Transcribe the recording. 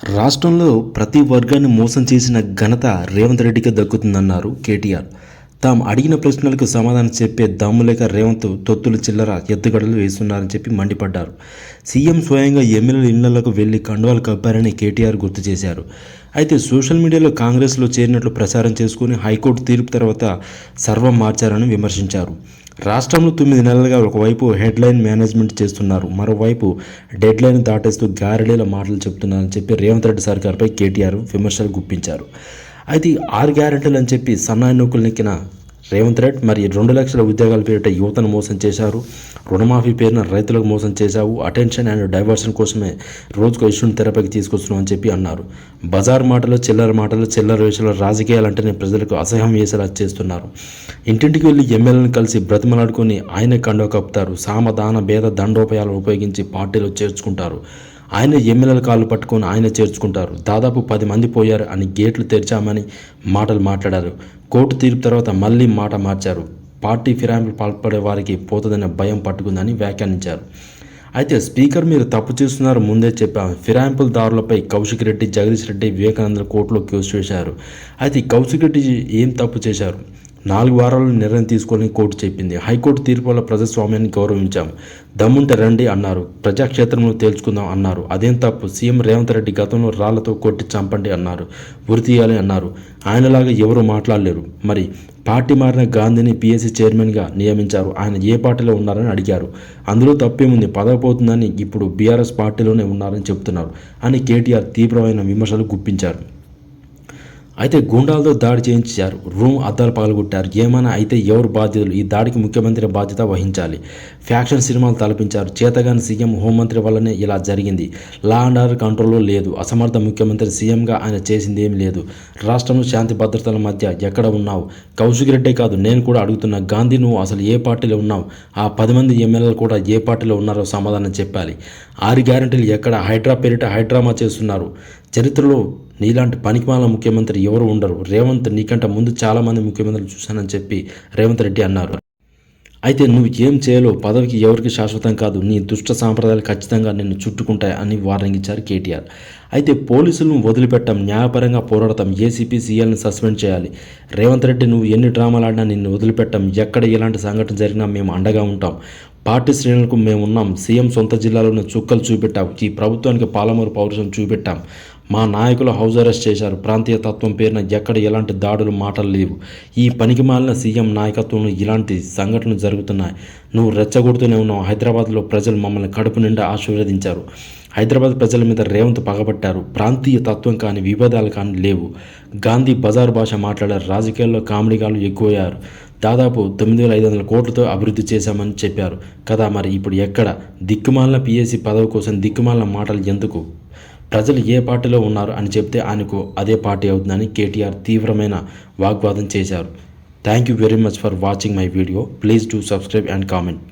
రాష్ట్రంలో ప్రతి వర్గాన్ని మోసం చేసిన ఘనత రేవంత్ రెడ్డికి దక్కుతుందన్నారు కేటీఆర్. తాము అడిగిన ప్రశ్నలకు సమాధానం చెప్పే దమ్ము లేక రేవంత్ తొత్తులు చిల్లర ఎత్తుగడలు వేస్తున్నారని చెప్పి మండిపడ్డారు. సీఎం స్వయంగా ఎమ్మెల్యేల ఇళ్ళలకు వెళ్ళి కండువాలు కప్పారని కేటీఆర్ గుర్తు చేశారు. అయితే సోషల్ మీడియాలో కాంగ్రెస్లో చేరినట్లు ప్రచారం చేసుకుని హైకోర్టు తీర్పు తర్వాత సర్వం మార్చారని విమర్శించారు. రాష్ట్రంలో తొమ్మిది నెలలుగా ఒకవైపు హెడ్లైన్ మేనేజ్మెంట్ చేస్తున్నారు మరోవైపు డెడ్లైన్ దాటేస్తూ గ్యారెడీల మాటలు చెప్తున్నారని చెప్పి రేవంత్ రెడ్డి సర్కార్పై కేటీఆర్ విమర్శలు గుప్పించారు. అయితే ఆరు గ్యారెంటీలు అని చెప్పి సన్నాయి నూకులు నెక్కిన రేవంత్ రెడ్డి మరి రెండు లక్షల ఉద్యోగాల పేరిట యువతను మోసం చేశారు. రుణమాఫీ పేరున రైతులకు మోసం చేశావు. అటెన్షన్ అండ్ డైవర్షన్ కోసమే రోజుకు ఇష్యూని తెరపైకి తీసుకొస్తున్నాం అని చెప్పి అన్నారు. బజార్ మాటలు చిల్లర మాటలు చిల్లర విషయంలో రాజకీయాలు అంటేనే ప్రజలకు అసహ్యం వేసేలా చేస్తున్నారు. ఇంటింటికి వెళ్ళి ఎమ్మెల్యేలను కలిసి బ్రతిమలాడుకొని ఆయన కండో కప్పుతారు. సామదాన భేద దండోపాయాలను ఉపయోగించి పార్టీలో చేర్చుకుంటారు. ఆయన ఎమ్మెల్యేల కాళ్ళు పట్టుకొని ఆయన చేర్చుకుంటారు. దాదాపు పది మంది పోయారు అని గేట్లు తెరిచామని మాటలు మాట్లాడారు. కోర్టు తీర్పు తర్వాత మళ్ళీ మాట మార్చారు. పార్టీ ఫిరాయింపులు పాల్పడే వారికి పోతుందనే భయం పట్టుకుందని వ్యాఖ్యానించారు. అయితే స్పీకర్ మీరు తప్పు చేస్తున్నారు ముందే చెప్పాం. ఫిరాయింపుల దారులపై కౌశిక్ రెడ్డి జగదీష్ రెడ్డి వివేకానంద కోర్టులో కేసు వేశారు. అయితే కౌశిక్ రెడ్డి ఏం తప్పు చేశారు? నాలుగు వారాలు నిర్ణయం తీసుకోవాలని కోర్టు చెప్పింది. హైకోర్టు తీర్పు వల్ల ప్రజాస్వామ్యాన్ని గౌరవించాం. దమ్ముంటే రండి అన్నారు. ప్రజాక్షేత్రంలో తేల్చుకుందాం అన్నారు. అదేం తప్పు? సీఎం రేవంత్ రెడ్డి గతంలో రాళ్ళతో కొట్టి చంపండి అన్నారు. ఉరి తీయాలి అన్నారు. ఆయనలాగా ఎవరు మాట్లాడలేరు. మరి పార్టీ మారిన గాంధీని పిఎస్సీ చైర్మన్గా నియమించారు. ఆయన ఏ పార్టీలో ఉన్నారని అడిగారు. అందులో తప్పేముంది? పదవి పోతుందని ఇప్పుడు బీఆర్ఎస్ పార్టీలోనే ఉన్నారని చెప్తున్నారు అని కేటీఆర్ తీవ్రమైన విమర్శలు గుప్పించారు. అయితే గుండాలతో దాడి చేయించారు. రూమ్ అద్దాలు పగలగొట్టారు. ఏమైనా అయితే ఎవరు బాధ్యతలు? ఈ దాడికి ముఖ్యమంత్రి బాధ్యత వహించాలి. ఫ్యాక్షన్ సినిమాలు తలపించారు. చేతగాని సీఎం హోంమంత్రి వల్లనే ఇలా జరిగింది. లా అండ్ ఆర్డర్ కంట్రోల్లో లేదు. అసమర్థ ముఖ్యమంత్రి సీఎంగా ఆయన చేసింది ఏమీ లేదు. రాష్ట్రంలో శాంతి భద్రతల మధ్య ఎక్కడ ఉన్నావు? కౌశిక్ రెడ్డే కాదు నేను కూడా అడుగుతున్నా గాంధీ నువ్వు అసలు ఏ పార్టీలో ఉన్నావు? ఆ పది మంది ఎమ్మెల్యేలు కూడా ఏ పార్టీలో ఉన్నారో సమాధానం చెప్పాలి. ఆరు గ్యారంటీలు ఎక్కడ? హైడ్రా పేరిట హైడ్రామా చేస్తున్నారు. చరిత్రలో నీలాంటి పనికిమాల ముఖ్యమంత్రి ఎవరు ఉండరు. రేవంత్ నీకంటే ముందు చాలామంది ముఖ్యమంత్రులు చూశానని చెప్పి రేవంత్ రెడ్డి అన్నారు. అయితే నువ్వు ఏం చేయాలో పదవికి ఎవరికి శాశ్వతం కాదు. నీ దుష్ట సాంప్రదాయాలు ఖచ్చితంగా నిన్ను చుట్టుకుంటాయి అని వార్నింగ్ ఇచ్చారు కేటీఆర్. అయితే పోలీసులను వదిలిపెట్టం న్యాయపరంగా పోరాడతాం. ఏసీపీ సీఎల్ని సస్పెండ్ చేయాలి. రేవంత్ రెడ్డి నువ్వు ఎన్ని డ్రామాలు ఆడినా నిన్ను వదిలిపెట్టం. ఎక్కడ ఎలాంటి సంఘటన జరిగినా మేము అండగా ఉంటాం. పార్టీ శ్రేణులకు మేమున్నాం సీఎం సొంత జిల్లాలోనే చుక్కలు చూపెట్టాం. ఈ ప్రభుత్వానికి పాలమూరు పౌరుషం చూపెట్టాం. మా నాయకులు హౌస్ అరెస్ట్ చేశారు. ప్రాంతీయ తత్వం పేరున ఎక్కడ ఎలాంటి దాడులు మాటలు లేవు. ఈ పనికి మాలిన సీఎం నాయకత్వంలో ఇలాంటి సంఘటనలు జరుగుతున్నాయి. నువ్వు రెచ్చగొడుతూనే ఉన్నావు. హైదరాబాద్లో ప్రజలు మమ్మల్ని కడుపు నిండా ఆశీర్వదించారు. హైదరాబాద్ ప్రజల మీద రేవంత్ పగబట్టారు. ప్రాంతీయ తత్వం కానీ విభేదాలు కానీ లేవు. గాంధీ బజార్ భాష మాట్లాడారు. రాజకీయాల్లో కామెడీగాలు ఎక్కువయ్యారు. దాదాపు తొమ్మిది వేల ఐదు వందల కోట్లతో అభివృద్ధి చేశామని చెప్పారు. కదా మరి ఇప్పుడు ఎక్కడ? దిక్కుమాలిన పిఎస్సి పదవి కోసం దిక్కుమాలిన మాటలు ఎందుకు? ప్రజలు ఏ పార్టీలో ఉన్నారు అని చెప్తే ఆయనకు అదే పార్టీ అవుతుందని కేటీఆర్ తీవ్రమైన వాగ్వాదం చేశారు. Thank you very much for watching my video please do subscribe and comment